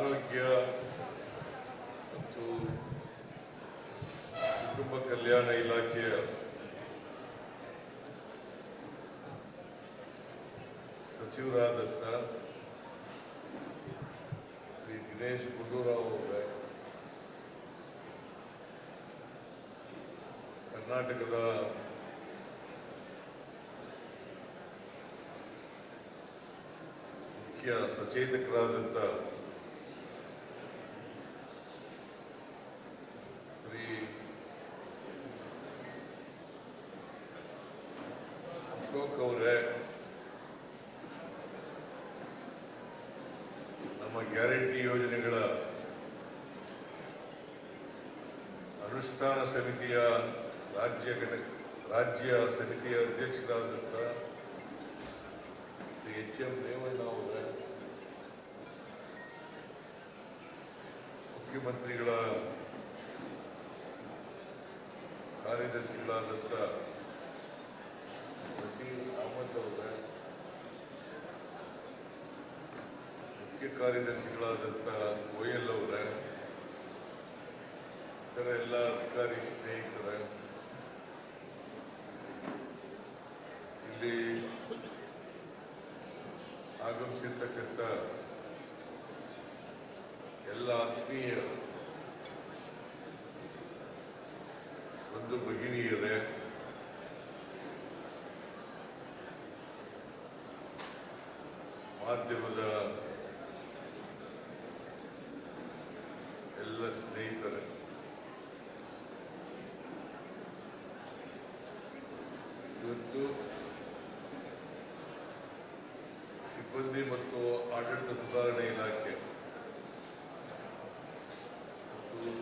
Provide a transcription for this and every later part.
ಆರೋಗ್ಯ ಮತ್ತು ಕುಟುಂಬ ಕಲ್ಯಾಣ ಇಲಾಖೆಯ ಸಚಿವರಾದಂಥ ಶ್ರೀ ದಿನೇಶ್ ಗುಂಡೂರಾವ್ ಅವರೇ ಕರ್ನಾಟಕದ ಮುಖ್ಯ ಸಚೇತಕರಾದಂಥ ಶ್ರೀ ಅಶೋಕ್ ಅವರೇ ನಮ್ಮ ಗ್ಯಾರಂಟಿ ಯೋಜನೆಗಳ ಅನುಷ್ಠಾನ ಸಮಿತಿಯ ರಾಜ್ಯ ರಾಜ್ಯ ಸಮಿತಿಯ ಅಧ್ಯಕ್ಷರಾದಂಥ ಶ್ರೀ ಎಚ್ ಎಂ ರೇವಣ್ಣ ಅವರ ಮುಖ್ಯಮಂತ್ರಿಗಳ ಕಾರ್ಯದರ್ಶಿಗಳಾದಂಥ ಬಸೀರ್ ಅಹಮದ್ ಅವರೇ ಮುಖ್ಯ ಕಾರ್ಯದರ್ಶಿಗಳಾದಂಥ ಗೋಯಲ್ ಅವರೇ ಇತರ ಎಲ್ಲ ಅಧಿಕಾರಿ ಸ್ನೇಹಿತರ ಇಲ್ಲಿ ಆಗಮಿಸಿರ್ತಕ್ಕಂಥ ಎಲ್ಲ ಆತ್ಮೀಯ ಒಂದು ಭಗಿನಿಯರೇ ಮಾಧ್ಯಮದ ಎಲ್ಲ ಸ್ನೇಹಿತರೆ ಇವತ್ತು ಸಿಬ್ಬಂದಿ ಮತ್ತು ಆಡಳಿತ ಸುಧಾರಣೆ ಇಲಾಖೆ ಮತ್ತು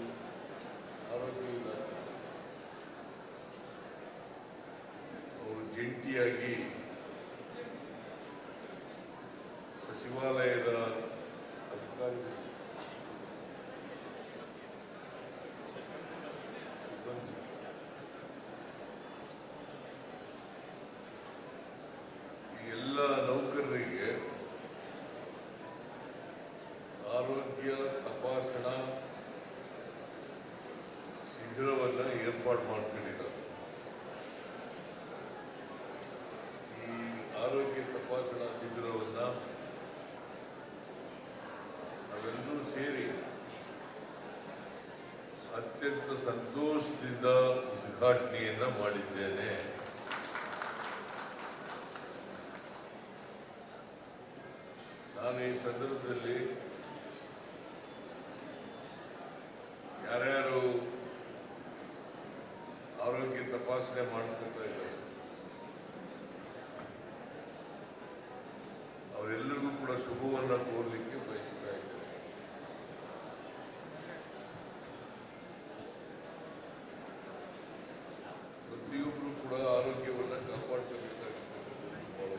ಆರೋಗ್ಯ ಇಲಾಖೆ ಅವರು ಜಂಟಿಯಾಗಿ ಸಚಿವಾಲಯದ ಎಲ್ಲ ನೌಕರರಿಗೆ ಆರೋಗ್ಯ ತಪಾಸಣಾ ಶಿಬಿರವನ್ನು ಏರ್ಪಾಡು ಮಾಡ್ಕೊಂಡಿದ್ದಾರೆ. ಈ ಆರೋಗ್ಯ ತಪಾಸಣಾ ಶಿಬಿರವನ್ನು ಅತ್ಯಂತ ಸಂತೋಷದಿಂದ ಉದ್ಘಾಟನೆಯನ್ನ ಮಾಡಿದ್ದೇನೆ. ನಾನು ಈ ಸಂದರ್ಭದಲ್ಲಿ ಯಾರ್ಯಾರು ಆರೋಗ್ಯ ತಪಾಸಣೆ ಮಾಡಿಸ್ಕೊತಾ ಇದ್ದಾರೆ, ಅವರೆಲ್ಲರಿಗೂ ಕೂಡ ಶುಭವನ್ನು ಕೋರ್ಲಿಕ್ಕೆ ಬಯಸ್ತಾ ಇದ್ದೇನೆ ಪ್ರತಿಯೊಬ್ಬರು ಕೂಡ ಆರೋಗ್ಯವನ್ನ ಕಾಪಾಡ್ಕೋಬೇಕಾಗುತ್ತೆ ಬಹಳ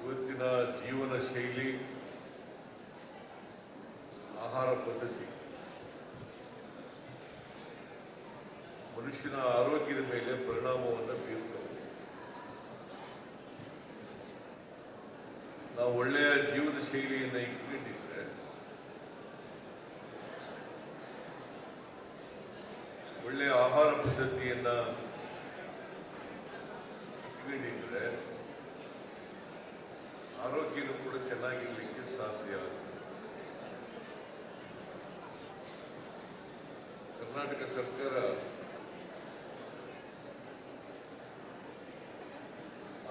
ಇವತ್ತಿನ ಜೀವನ ಶೈಲಿ ಆಹಾರ ಪದ್ಧತಿ. ಮನುಷ್ಯನ ಆರೋಗ್ಯದ ಮೇಲೆ ಪರಿಣಾಮವನ್ನು ಬೀರ್ತವೆ ನಾವು ಒಳ್ಳೆಯ ಜೀವನ ಶೈಲಿಯನ್ನು ಇಟ್ಕೊಂಡಿದ್ರೆ, ಒಳ್ಳೆಯ ಆಹಾರ ಪದ್ಧತಿಯನ್ನ ಇಟ್ಕೊಂಡಿದ್ರೆ ಆರೋಗ್ಯನೂ ಕೂಡ ಚೆನ್ನಾಗಿರ್ಲಿಕ್ಕೆ ಸಾಧ್ಯ. ಕರ್ನಾಟಕ ಸರ್ಕಾರ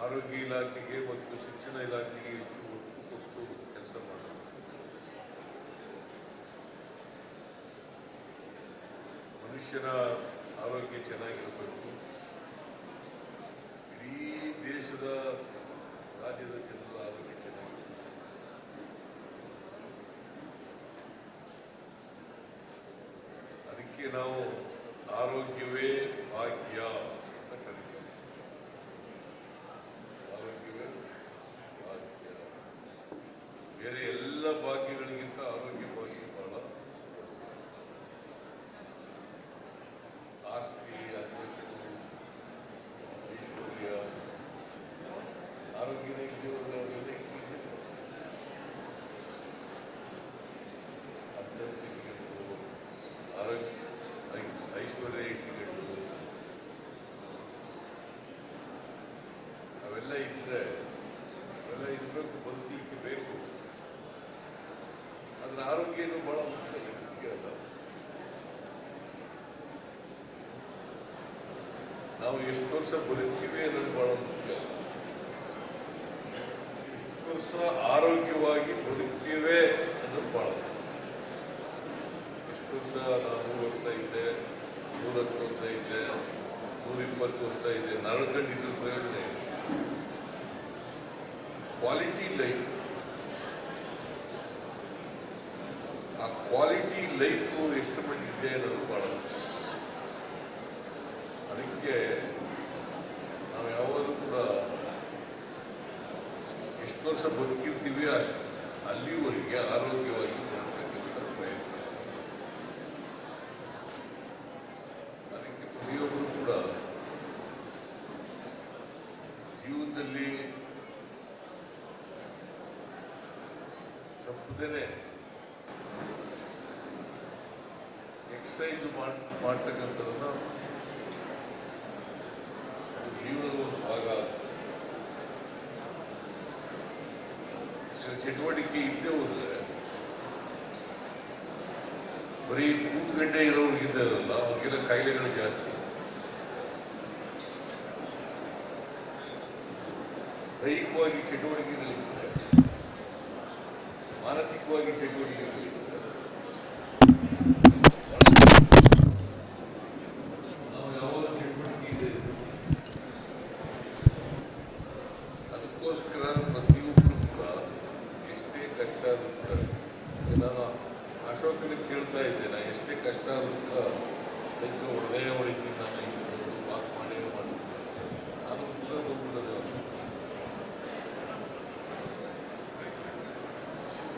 ಆರೋಗ್ಯ ಇಲಾಖೆಗೆ ಮತ್ತು ಶಿಕ್ಷಣ ಇಲಾಖೆಗೆ ಹೆಚ್ಚು ಒತ್ತು ಕೊಟ್ಟು ಕೆಲಸ ಮಾಡಬೇಕು ಮನುಷ್ಯನ ಆರೋಗ್ಯ ಚೆನ್ನಾಗಿರಬೇಕು. ಇಡೀ ದೇಶದ ರಾಜ್ಯದ ಜನರ ಅದಕ್ಕೆ ನಾವು ಆರೋಗ್ಯವೇ ಭಾಗ್ಯ ಅಂತ ಕರೀತೀವಿ ಆರೋಗ್ಯವೇ ಭಾಗ್ಯ ಬೇರೆ ಎಲ್ಲ ಭಾಗ್ಯಗಳಿಗಿಂತ ಆರೋಗ್ಯ ಭಾಗ್ಯ ಬಹಳ ಆಸ್ತಿ ಅದೃಷ್ಟಗಳು ಐಶ್ವರ್ಯ ಆರೋಗ್ಯ ಎಲ್ಲ ಇದ್ರೆ ಎಲ್ಲ ಇರಬೇಕು ಬದುಕಲಿಕ್ಕೆ ಬೇಕು ಅದರ ಆರೋಗ್ಯನೂ ಬಹಳ ಮುಖ್ಯ ನಾವು ಎಷ್ಟು ವರ್ಷ ಬದುಕ್ತೀವಿ ಅನ್ನೋದು ಬಹಳ ಮುಖ್ಯ. ಎಷ್ಟು ವರ್ಷ ಆರೋಗ್ಯವಾಗಿ ಬದುಕ್ತೀವಿ ಅನ್ನೋದು ಬಹಳ. ಎಷ್ಟು ವರ್ಷ ನಾಲ್ಕು ವರ್ಷ ಇದೆ, ನೂರತ್ತು ವರ್ಷ ಇದೆ, ನೂರಿಪ್ಪತ್ತು ವರ್ಷ ಇದೆ ನರಕಂಡಿದ್ದು ಪ್ರಯೋಜನ ಇದೆ ಕ್ವಾಲಿಟಿ ಲೈಫ್ ಆ ಕ್ವಾಲಿಟಿ ಲೈಫು ಎಷ್ಟು ಮಟ್ಟಿದೆ ಅನ್ನೋದು ಭಾಳ ಅದಕ್ಕೆ ನಾವು ಯಾವಾಗಲೂ ಕೂಡ ಎಷ್ಟು ವರ್ಷ ಬದುಕಿರ್ತೀವಿ ಅಷ್ಟು ಅಲ್ಲಿವರೆಗೆ ಆರೋಗ್ಯವಾಗಿ ಬದುಕಬೇಕಂತ ಪ್ರಯತ್ನ ಅದಕ್ಕೆ ಪ್ರತಿಯೊಬ್ಬರು ಕೂಡ ಜೀವನದಲ್ಲಿ ತಪ್ಪದೇನೆ ಎಕ್ಸಸೈಸ್ ಮಾಡಿ ಮಾಡ್ತಕ್ಕಂಥದ್ದನ್ನು ಜೀವನದ ಒಂದು ಭಾಗ ಚಟುವಟಿಕೆ ಇದ್ದೇ ಹೋದರೆ, ಬರೀ ಕೂತ್ಗಂಡೆ ಇರೋರಿಗಿದ್ದಲ್ಲ ಅವ್ರಿಗೆಲ್ಲ ಕಾಯಿಲೆಗಳು ಜಾಸ್ತಿ. ದೈಹಿಕವಾಗಿ ಚಟುವಟಿಕೆಗಳಿದ್ರೆ ಮಾನಸಿಕವಾಗಿ ಚಟುವಟಿಕೆಗಳಿದ್ರೆ ನಾವು ಯಾವಾಗ ಚಟುವಟಿಕೆ ಇದೆ ಅದಕ್ಕೋಸ್ಕರ ಪ್ರತಿಯೊಬ್ಬರು ಕೂಡ ಎಷ್ಟೇ ಕಷ್ಟ ಆದ್ರೂ ಕೂಡ ನಾನು ಅಶೋಕನಿಗೆ ಕೇಳ್ತಾ ಇದ್ದೆ ನಾನು ಎಷ್ಟೇ ಕಷ್ಟ ಆದ್ರೂ ಕೂಡ ಹೊಡಿತೀನಿ ನಾನು ಇಟ್ಕೊಂಡು ವಾಕ್ ಮಾಡೇ ಮಾಡ್ತೀನಿ ಅದು ಶುಗರ್ ಬಂದ್ಬಿಡೋದು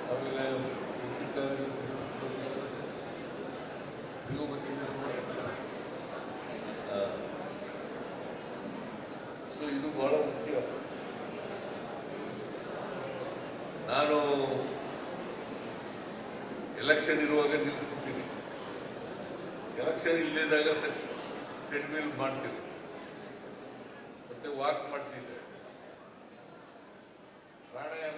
ಆಮೇಲೆ ಉಪ್ಪಿನಕಾಯಿ, ಇದು ಗೊತ್ತಿಲ್ಲ. ಆ, ಸೊ ಇದು ಬಹಳ ಮುಖ್ಯ ನಾನು ಎಲೆಕ್ಷನ್ ಇರುವಾಗ ನಿಂತ್ಬಿಡ್ತೀನಿ ಎಲೆಕ್ಷನ್ ಇಲ್ಲದಿದ್ದಾಗ ಟ್ರೆಡ್ಮಿಲ್ ಮಾಡ್ತೀನಿ. ಮತ್ತೆ ವಾಕ್ ಮಾಡ್ತಿದ್ದೆ. ಪ್ರಾಣಾಯಾಮ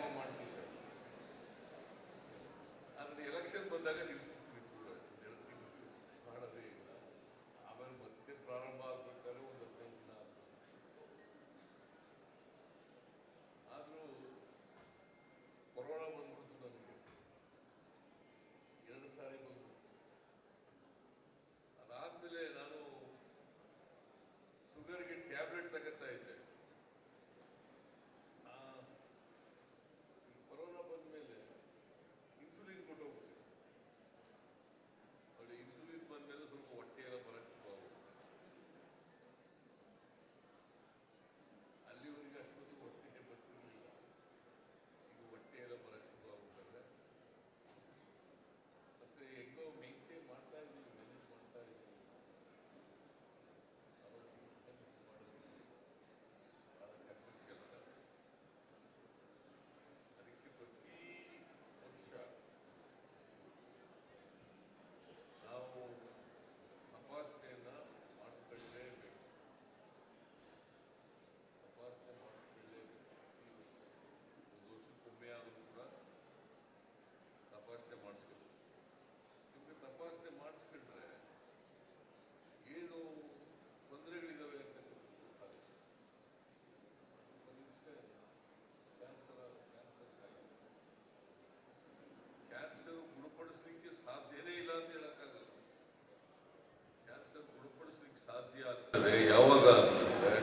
ಸಾಧ್ಯ ಆಗ್ತದೆ. ಯಾವಾಗ ಅಂತಂದರೆ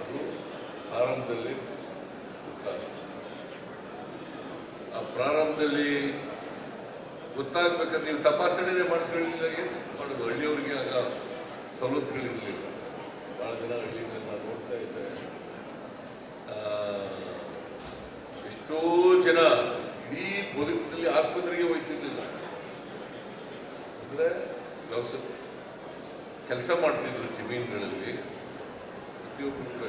ಅದು ಪ್ರಾರಂಭದಲ್ಲಿ ಆ ಪ್ರಾರಂಭದಲ್ಲಿ ಗೊತ್ತಾಗ್ಬೇಕಾದ್ರೆ ನೀವು ತಪಾಸಣೆನೇ ಮಾಡಿಸ್ಕೊಳ್ಳಿಲ್ಲ, ಏನು ಮಾಡೋದು? ಹಳ್ಳಿಯವರಿಗೆ ಆಗ ಸವಲತ್ತುಗಳಿರಲಿಲ್ಲ ಭಾಳ ಜನ ಹಳ್ಳಿಯಲ್ಲಿ ನಾನು ನೋಡ್ತಾ ಇದ್ದೆ. ಎಷ್ಟೋ ಜನ ಇಡೀ ಬದುಕಿನಲ್ಲಿ ಆಸ್ಪತ್ರೆಗೆ ಹೋಗ್ತಿರ್ಲಿಲ್ಲ ಅಂದರೆ ಕೆಲಸ ಮಾಡ್ತಿದ್ರು ಜಮೀನುಗಳಲ್ಲಿ. ಪ್ರತಿಯೊಬ್ಬರು ಕೂಡ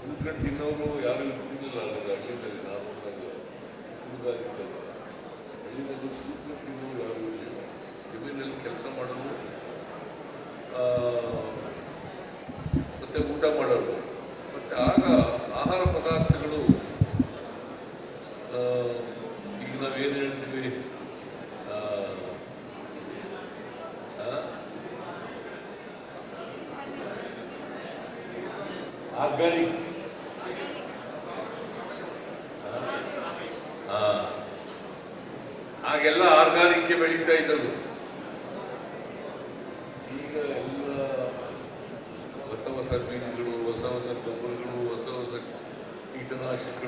ಕೂತ್ಕೊಂಡು ತಿನ್ನೋರು ಯಾರು ಇರ್ತಿರ್ಲಿಲ್ಲ ಅಲ್ಲ ಹಳ್ಳಿನಲ್ಲಿ ನಾನು ಇದ್ದಾಗ ಹಳ್ಳಿನಲ್ಲಿ ಕೂತ್ಕೊಂಡು ತಿನ್ನೋರು ಯಾರು ಇರಲಿಲ್ಲ ಜಮೀನಲ್ಲಿ ಕೆಲಸ ಮಾಡೋರು ಮತ್ತೆ ಊಟ ಮಾಡೋರು ಮತ್ತೆ ಆಗ ಆಹಾರ ಆ, ಈಗ ನಾವೇನು ಹೇಳ್ತೀವಿ ಆರ್ಗಾನಿಕ್ ಆಗೆಲ್ಲ ಆರ್ಗಾನಿಕ್ ಬೆಳೀತಾ ಇದ್ದವು ಈಗ ಎಲ್ಲ ಹೊಸ ಹೊಸ ಬೀಜಗಳು, ಹೊಸ ಹೊಸ ಗೊಬ್ಬರಗಳು, ಹೊಸ ಹೊಸ ಕೀಟನಾಶಕಗಳು.